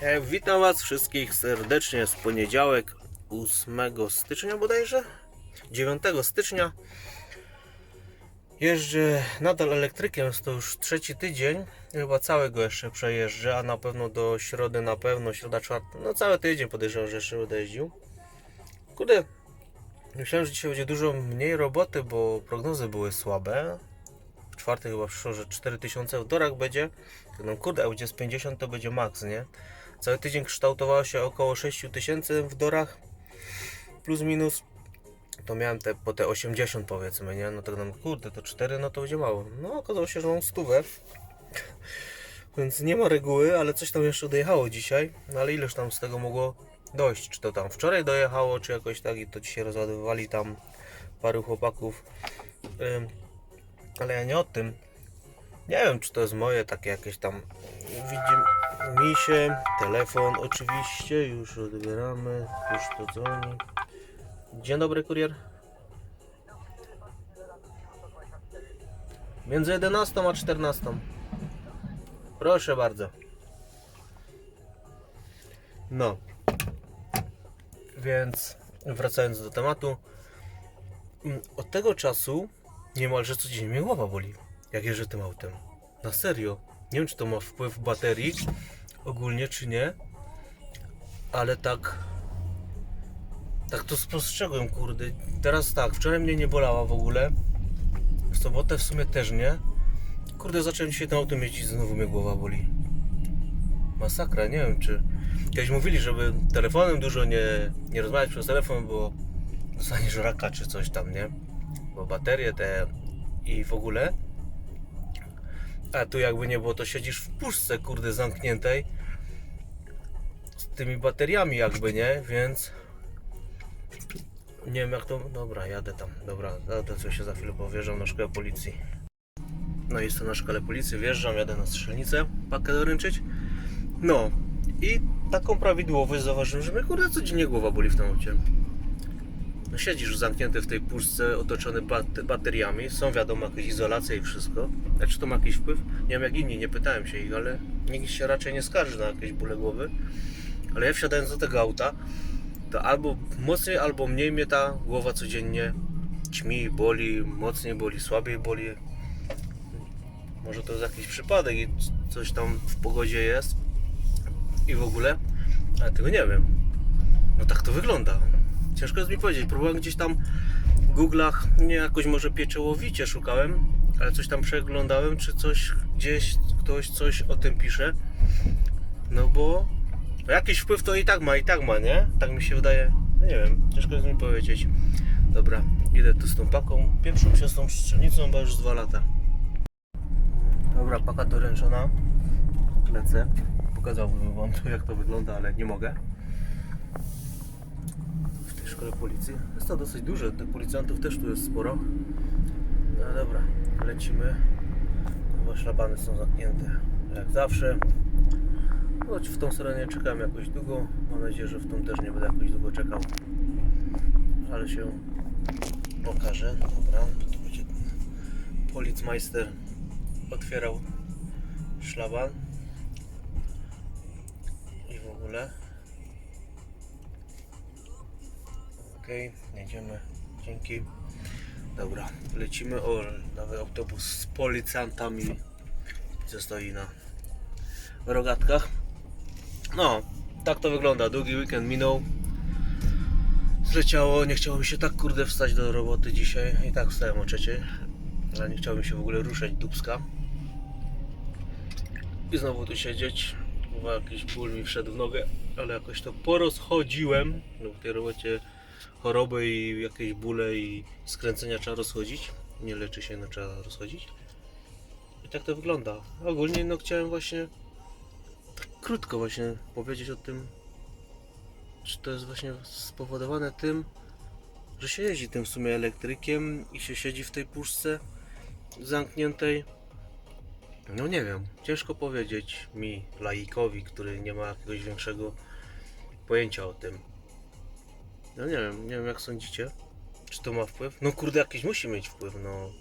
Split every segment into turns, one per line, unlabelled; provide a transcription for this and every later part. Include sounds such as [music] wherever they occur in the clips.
E, witam Was wszystkich serdecznie z poniedziałek 8 stycznia bodajże? 9 stycznia. Jeżdżę nadal elektrykiem, to już trzeci tydzień. Chyba całego jeszcze przejeżdżę, a na pewno do środy na pewno, środa czwarta, no cały tydzień podejrzewam, że jeszcze będę jeździł. Kurde, myślałem, że dzisiaj będzie dużo mniej roboty, bo prognozy były słabe. W czwartek chyba przyszło, że 4000 w dorach będzie. No kurde, a będzie z 50 to będzie maks, nie? Cały tydzień kształtowało się około 6000 w dorach, plus minus. To miałem te, po te 80 powiedzmy, nie? No tak nam, kurde, to 4 no to będzie mało. No okazało się, że mam stówę. Więc nie ma reguły, ale coś tam jeszcze dojechało dzisiaj. No ale ileż tam z tego mogło dojść? Czy to tam wczoraj dojechało, czy jakoś tak i to dzisiaj rozładowywali tam paru chłopaków. Ym, ale ja nie o tym. Nie wiem, czy to jest moje takie jakieś tam. Widzi mi się telefon, oczywiście. Już odbieramy, już to dzwoni. Dzień dobry, kurier. Między 11 a 14. Proszę bardzo. No. Więc wracając do tematu. Od tego czasu niemalże codziennie mnie głowa boli. Jak jeżdżę tym autem. Na serio. Nie wiem, czy to ma wpływ baterii ogólnie, czy nie. Ale tak. Tak to spostrzegłem, kurde. Teraz tak, wczoraj mnie nie bolała w ogóle. W sobotę w sumie też nie. Kurde, zacząłem dzisiaj tym autem jeździć, znowu mnie głowa boli. Masakra, nie wiem czy. Kiedyś mówili, żeby telefonem dużo nie, nie rozmawiać przez telefon, bo dostaniesz raka czy coś tam, nie? Bo baterie te i w ogóle. A tu jakby nie było, to siedzisz w puszce, kurde, zamkniętej. Z tymi bateriami jakby, nie? Więc... Nie wiem jak to... Dobra, jadę tam. Dobra, jadę co się za chwilę powierzam na szkołę policji. No jestem na szkole policji, wjeżdżam, jadę na strzelnicę, pakę doręczyć. No i taką prawidłowość zauważyłem, że mnie kurde codziennie głowa boli w tym aucie. Siedzisz zamknięty w tej puszce, otoczony bat- bateriami, są wiadomo jakieś izolacje i wszystko. A czy to ma jakiś wpływ? Nie wiem jak inni, nie pytałem się ich, ale nikt się raczej nie skarży na jakieś bóle głowy. Ale ja wsiadając do tego auta, to albo mocniej, albo mniej mnie ta głowa codziennie ćmi, boli, mocniej boli, słabiej boli. Może to jest jakiś przypadek i coś tam w pogodzie jest i w ogóle, ale tego nie wiem. No tak to wygląda. Ciężko jest mi powiedzieć. Próbowałem gdzieś tam w Google'ach, nie jakoś może pieczołowicie szukałem, ale coś tam przeglądałem, czy coś gdzieś ktoś coś o tym pisze. No bo jakiś wpływ to i tak ma, i tak ma, nie? Tak mi się wydaje. No nie wiem, ciężko jest mi powiedzieć. Dobra, idę tu z tą paką. Pierwszą się z tą strzelnicą, bo już dwa lata. Dobra, paka doręczona. Lecę. Pokazałbym wam tu [laughs] jak to wygląda, ale nie mogę. W szkole policji. Jest to dosyć duże, tych policjantów też tu jest sporo. No dobra, lecimy. Chyba szlabany są zamknięte. Jak zawsze. Choć w tą stronę nie czekałem jakoś długo. Mam nadzieję, że w tą też nie będę jakoś długo czekał. Ale się pokaże. Dobra, tu będzie policmeister otwierał szlaban i w ogóle okej, jedziemy. Dzięki. Dobra, lecimy o, nowy autobus z policjantami. Stoi na rogatkach? No, tak to wygląda, długi weekend minął. Zleciało, nie chciało mi się tak kurde wstać do roboty dzisiaj. I tak wstałem o trzeciej. Ale nie chciałem się w ogóle ruszać dubska. I znowu tu siedzieć. Chyba jakiś ból mi wszedł w nogę, ale jakoś to porozchodziłem. No w tej robocie choroby i jakieś bóle i skręcenia trzeba rozchodzić. Nie leczy się, no trzeba rozchodzić. I tak to wygląda. Ogólnie no chciałem właśnie tak krótko właśnie powiedzieć o tym, czy to jest właśnie spowodowane tym, że się jeździ tym w sumie elektrykiem i się siedzi w tej puszce zamkniętej. No nie wiem, ciężko powiedzieć mi, laikowi, który nie ma jakiegoś większego pojęcia o tym. No nie wiem, nie wiem jak sądzicie, czy to ma wpływ? No kurde, jakiś musi mieć wpływ, no.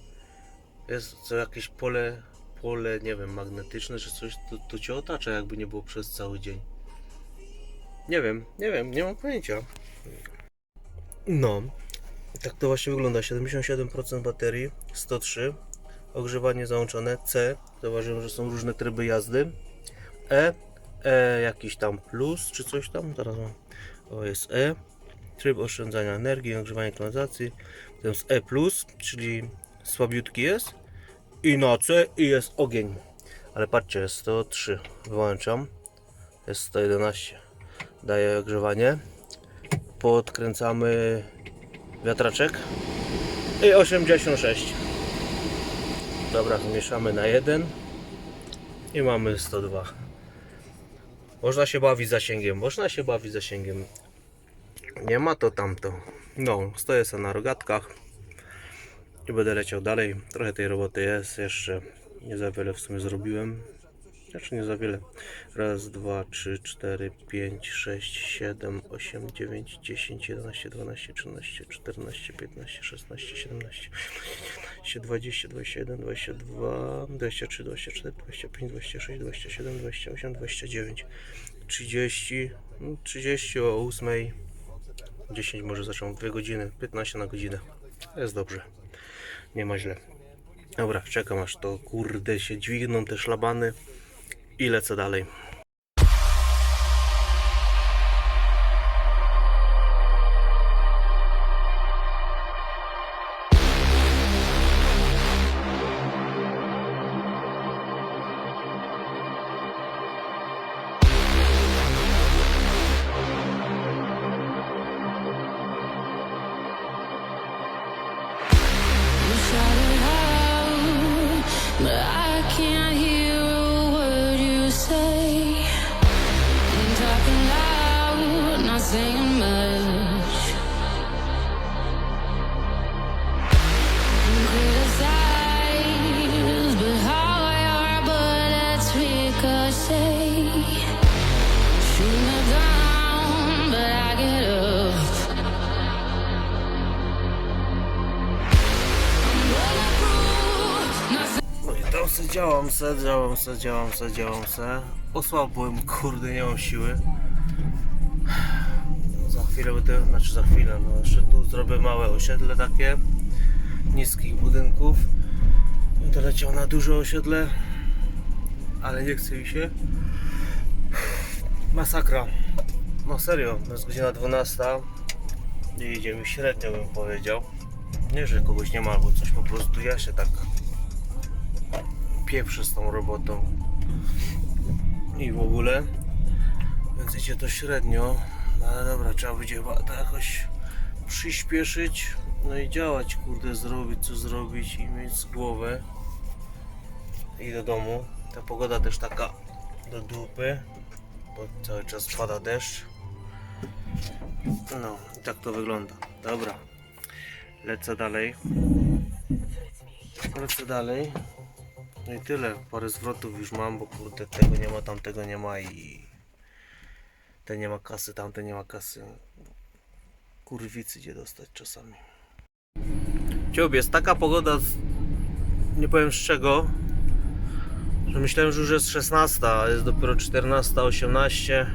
Jest co jakieś pole, pole, nie wiem, magnetyczne czy coś, to, to cię otacza jakby nie było przez cały dzień. Nie wiem, nie wiem, nie mam pojęcia. No, tak to właśnie wygląda. 77% baterii, 103. Ogrzewanie załączone. C. Zauważyłem, że są różne tryby jazdy. E. E jakiś tam plus, czy coś tam. Teraz mam. O, jest E. Tryb oszczędzania energii, ogrzewanie klimatyzacji. To jest E+, czyli słabiutki jest. I na C i jest ogień. Ale patrzcie, jest 103. Wyłączam. Jest 111. Daję ogrzewanie. Podkręcamy wiatraczek. I 86. Dobra, mieszamy na 1. I mamy 102. Można się bawić zasięgiem. Można się bawić zasięgiem. Nie ma to tamto. No, stoję sobie na rogatkach i będę leciał dalej. Trochę tej roboty jest jeszcze. Nie za wiele w sumie zrobiłem. Znaczy nie za wiele. Raz, dwa, trzy, cztery, pięć, sześć, siedem, osiem, dziewięć, dziesięć, jedenaście, dwanaście, trzynaście, czternaście, piętnaście, szesnaście, siedemnaście, dwadzieścia, dwadzieścia jeden, dwadzieścia dwa, dwadzieścia trzy, dwadzieścia cztery, dwadzieścia pięć, dwadzieścia sześć, dwadzieścia siedem, dwadzieścia osiem, dwadzieścia dziewięć, trzydzieści, trzydzieści o ósmej, dziesięć może zaczął, dwie godziny, 15 na godzinę. Jest dobrze. Nie ma źle. Dobra, czekam aż to kurde się dźwigną te szlabany i lecę dalej. Działam se, działam se, działam se, działam se. Osłabłem, kurde, nie mam siły. Za chwilę będę, znaczy za chwilę, no jeszcze tu zrobię małe osiedle takie niskich budynków. Będę leciał na duże osiedle, ale nie chce mi się. Masakra. No serio, jest godzina 12 i idzie mi średnio bym powiedział. Nie, że kogoś nie ma albo coś, po prostu ja się tak pieprzę z tą robotą. I w ogóle więc idzie to średnio no ale dobra, trzeba będzie chyba to jakoś przyspieszyć no i działać, kurde, zrobić co zrobić i mieć głowę. I do domu. Ta pogoda też taka do dupy bo cały czas pada deszcz. No i tak to wygląda. Dobra lecę dalej. Lecę dalej no i tyle. Parę zwrotów już mam, bo kurde tego nie ma, tamtego nie ma i ten nie ma kasy, tamten nie ma kasy. Kurwicy idzie dostać czasami. Ciąb jest taka pogoda, z- nie powiem z czego, że myślałem, że już jest 16, a jest dopiero 14, 18.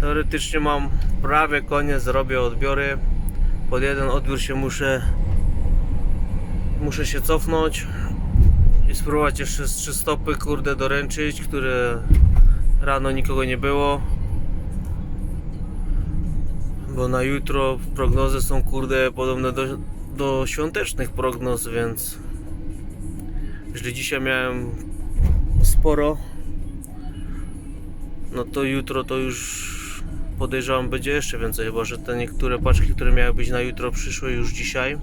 Teoretycznie mam prawie koniec, robię odbiory. Pod jeden odbiór się muszę muszę się cofnąć i spróbować jeszcze z trzy stopy kurde doręczyć, które rano nikogo nie było. Bo na jutro prognozy są kurde podobne do, do świątecznych prognoz, więc jeżeli dzisiaj miałem sporo, no to jutro to już podejrzewam będzie jeszcze więcej, chyba że te niektóre paczki, które miały być na jutro przyszły już dzisiaj.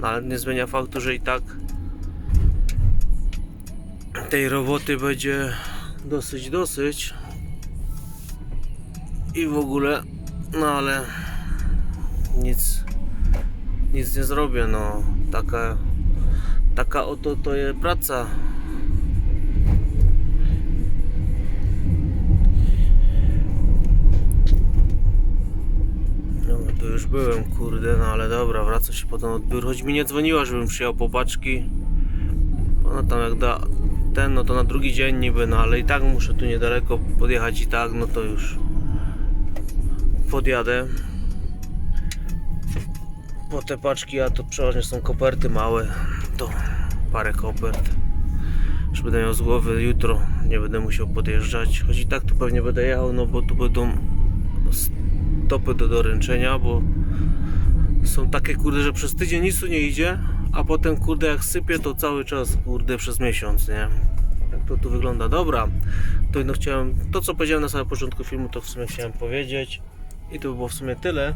No ale nie zmienia faktu, że i tak tej roboty będzie dosyć, dosyć. I w ogóle, no ale nic, nic nie zrobię, no taka, taka oto to jest praca. No to już byłem, kurde, no ale dobra, wracam się potem odbiór, choć mi nie dzwoniła, żebym przyjął popaczki. No tam jak da ten, no to na drugi dzień niby, no ale i tak muszę tu niedaleko podjechać i tak, no to już podjadę po te paczki, a to przeważnie są koperty małe, to parę kopert. Już będę miał z głowy jutro, nie będę musiał podjeżdżać, choć i tak tu pewnie będę jechał, no bo tu będą stopy do doręczenia, bo są takie kurde, że przez tydzień nic tu nie idzie, a potem kurde jak sypie to cały czas kurde przez miesiąc, nie? Jak to tu wygląda. Dobra, to no chciałem, to co powiedziałem na samym początku filmu to w sumie chciałem powiedzieć i to by było w sumie tyle.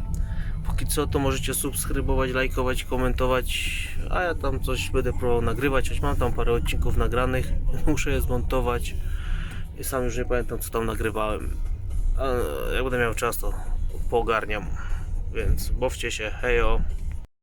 Póki co to możecie subskrybować, lajkować, komentować, a ja tam coś będę próbował nagrywać, choć mam tam parę odcinków nagranych, [laughs] muszę je zmontować i sam już nie pamiętam co tam nagrywałem. A jak będę miał czas to poogarniam, więc bawcie się, hejo.